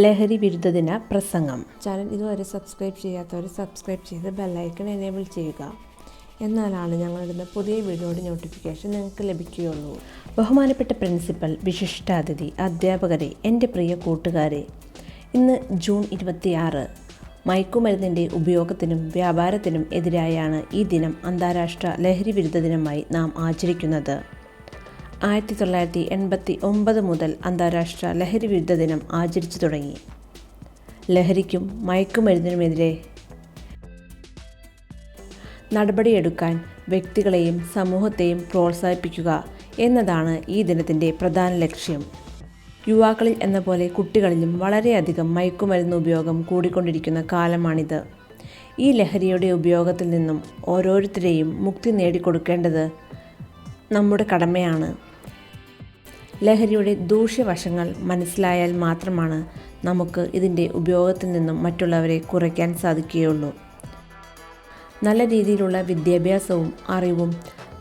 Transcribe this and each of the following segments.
ലഹരി വിരുദ്ധ ദിന പ്രസംഗം. ചാനൽ ഇതുവരെ സബ്സ്ക്രൈബ് ചെയ്യാത്തവർ സബ്സ്ക്രൈബ് ചെയ്ത് ബെല്ലൈക്കൺ എനേബിൾ ചെയ്യുക. എന്നാലാണ് ഞങ്ങളിടുന്ന പുതിയ വീഡിയോയുടെ നോട്ടിഫിക്കേഷൻ നിങ്ങൾക്ക് ലഭിക്കുകയുള്ളൂ. ബഹുമാനപ്പെട്ട പ്രിൻസിപ്പൽ വിശിഷ്ടാതിഥി അധ്യാപകരെ എന്റെ പ്രിയ കൂട്ടുകാരെ ഇന്ന് ജൂൺ ഇരുപത്തിയാറ്. മയക്കുമരുന്നിന്റെ ഉപയോഗത്തിനും വ്യാപാരത്തിനും എതിരായാണ് ഈ ദിനം അന്താരാഷ്ട്ര ലഹരി വിരുദ്ധ ദിനമായി നാം ആചരിക്കുന്നത്. ആയിരത്തി തൊള്ളായിരത്തി എൺപത്തി ഒമ്പത് മുതൽ അന്താരാഷ്ട്ര ലഹരി വിരുദ്ധ ദിനം ആചരിച്ചു തുടങ്ങി. ലഹരിക്കും മയക്കുമരുന്നിനുമെതിരെ നടപടിയെടുക്കാൻ വ്യക്തികളെയും സമൂഹത്തെയും പ്രോത്സാഹിപ്പിക്കുക എന്നതാണ് ഈ ദിനത്തിന്റെ പ്രധാന ലക്ഷ്യം. യുവാക്കളിൽ എന്ന പോലെ കുട്ടികളിലും വളരെയധികം മയക്കുമരുന്ന് ഉപയോഗം കൂടിക്കൊണ്ടിരിക്കുന്ന കാലമാണിത്. ഈ ലഹരിയുടെ ഉപയോഗത്തിൽ നിന്നും ഓരോരുത്തരെയും മുക്തി നേടിക്കൊടുക്കേണ്ടത് നമ്മുടെ കടമയാണ്. ലഹരിയുടെ ദൂഷ്യവശങ്ങൾ മനസ്സിലായാൽ മാത്രമാണ് നമുക്ക് ഇതിന്റെ ഉപയോഗത്തിൽ നിന്നും മറ്റുള്ളവരെ കുറയ്ക്കാൻ സാധിക്കുകയുള്ളൂ. നല്ല രീതിയിലുള്ള വിദ്യാഭ്യാസവും അറിവും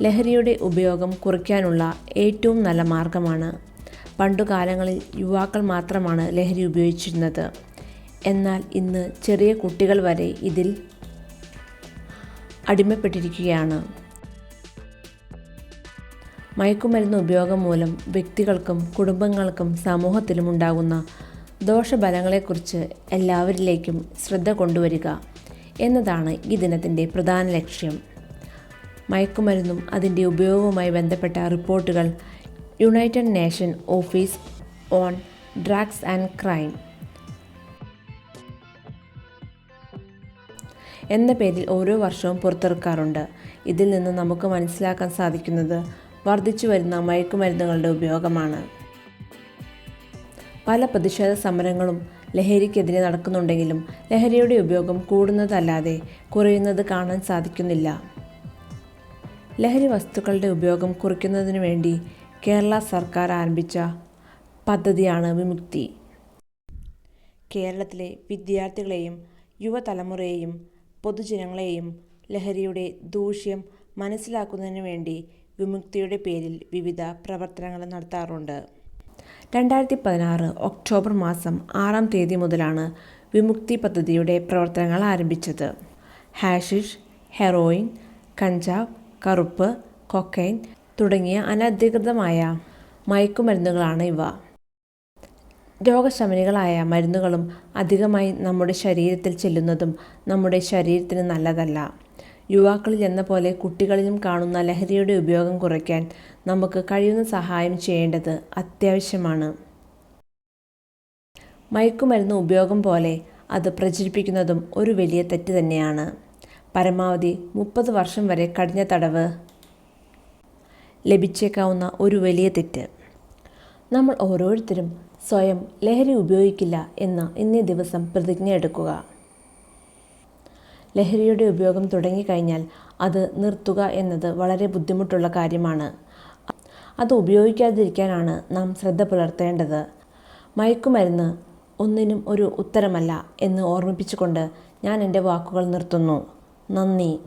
ലഹരിയുടെ ഉപയോഗം കുറയ്ക്കാനുള്ള ഏറ്റവും നല്ല മാർഗമാണ്. പണ്ടുകാലങ്ങളിൽ യുവാക്കൾ മാത്രമാണ് ലഹരി ഉപയോഗിച്ചിരുന്നത്. എന്നാൽ ഇന്ന് ചെറിയ കുട്ടികൾ വരെ ഇതിൽ അടിമപ്പെട്ടിരിക്കുകയാണ്. മയക്കുമരുന്ന് ഉപയോഗം മൂലം വ്യക്തികൾക്കും കുടുംബങ്ങൾക്കും സമൂഹത്തിലും ഉണ്ടാകുന്ന ദോഷഫലങ്ങളെക്കുറിച്ച് എല്ലാവരിലേക്കും ശ്രദ്ധ കൊണ്ടുവരിക എന്നതാണ് ഈ ദിനത്തിന്റെ പ്രധാന ലക്ഷ്യം. മയക്കുമരുന്നും അതിന്റെ ഉപയോഗവുമായി ബന്ധപ്പെട്ട റിപ്പോർട്ടുകൾ United Nation Office on Drugs and Crime എന്ന പേരിൽ ഓരോ വർഷവും പുറത്തിറക്കാറുണ്ട്. ഇതിൽ നിന്ന് നമുക്ക് മനസ്സിലാക്കാൻ സാധിക്കുന്നത് വർദ്ധിച്ചു വരുന്ന മയക്കുമരുന്നുകളുടെ ഉപയോഗമാണ്. പല പ്രതിഷേധ സമരങ്ങളും ലഹരിക്കെതിരെ നടക്കുന്നുണ്ടെങ്കിലും ലഹരിയുടെ ഉപയോഗം കൂടുന്നതല്ലാതെ കുറയുന്നത് കാണാൻ സാധിക്കുന്നില്ല. ലഹരി വസ്തുക്കളുടെ ഉപയോഗം കുറയ്ക്കുന്നതിനു വേണ്ടി കേരള സർക്കാർ ആരംഭിച്ച പദ്ധതിയാണ് വിമുക്തി. കേരളത്തിലെ വിദ്യാർത്ഥികളെയും യുവതലമുറയെയും പൊതുജനങ്ങളെയും ലഹരിയുടെ ദൂഷ്യം മനസ്സിലാക്കുന്നതിന് വേണ്ടി വിമുക്തിയുടെ പേരിൽ വിവിധ പ്രവർത്തനങ്ങൾ നടത്താറുണ്ട്. രണ്ടായിരത്തി പതിനാറ് ഒക്ടോബർ മാസം ആറാം തീയതി മുതലാണ് വിമുക്തി പദ്ധതിയുടെ പ്രവർത്തനങ്ങൾ ആരംഭിച്ചത്. ഹാഷിഷ് ഹെറോയിൻ കഞ്ചാവ് കറുപ്പ് കൊക്കൈൻ തുടങ്ങിയ അനധികൃതമായ മയക്കുമരുന്നുകളാണ് ഇവ. രോഗശമനികളായ മരുന്നുകളും അധികമായി നമ്മുടെ ശരീരത്തിൽ ചെല്ലുന്നതും നമ്മുടെ ശരീരത്തിന് നല്ലതല്ല. യുവാക്കളിൽ എന്ന പോലെ കുട്ടികളിലും കാണുന്ന ലഹരിയുടെ ഉപയോഗം കുറയ്ക്കാൻ നമുക്ക് കഴിയുന്ന സഹായം ചെയ്യേണ്ടത് അത്യാവശ്യമാണ്. മയക്കുമരുന്ന് ഉപയോഗം പോലെ അത് പ്രചരിപ്പിക്കുന്നതും ഒരു വലിയ തെറ്റ് തന്നെയാണ്. പരമാവധി മുപ്പത് വർഷം വരെ കഠിന തടവ് ലഭിച്ചേക്കാവുന്ന ഒരു വലിയ തെറ്റ്. നമ്മൾ ഓരോരുത്തരും സ്വയം ലഹരി ഉപയോഗിക്കില്ല എന്ന ഇന്നേ ദിവസം പ്രതിജ്ഞ എടുക്കുക ലഹരിയുടെ ഉപയോഗം തുടങ്ങിക്കഴിഞ്ഞാൽ അത് നിർത്തുക എന്നത് വളരെ ബുദ്ധിമുട്ടുള്ള കാര്യമാണ്. അത് ഉപയോഗിക്കാതിരിക്കാനാണ് നാം ശ്രദ്ധ പുലർത്തേണ്ടത്. മയക്കുമരുന്ന് ഒന്നിനും ഒരു ഉത്തരമല്ല എന്ന് ഓർമ്മിപ്പിച്ചുകൊണ്ട് ഞാൻ എന്റെ വാക്കുകൾ നിർത്തുന്നു. നന്ദി.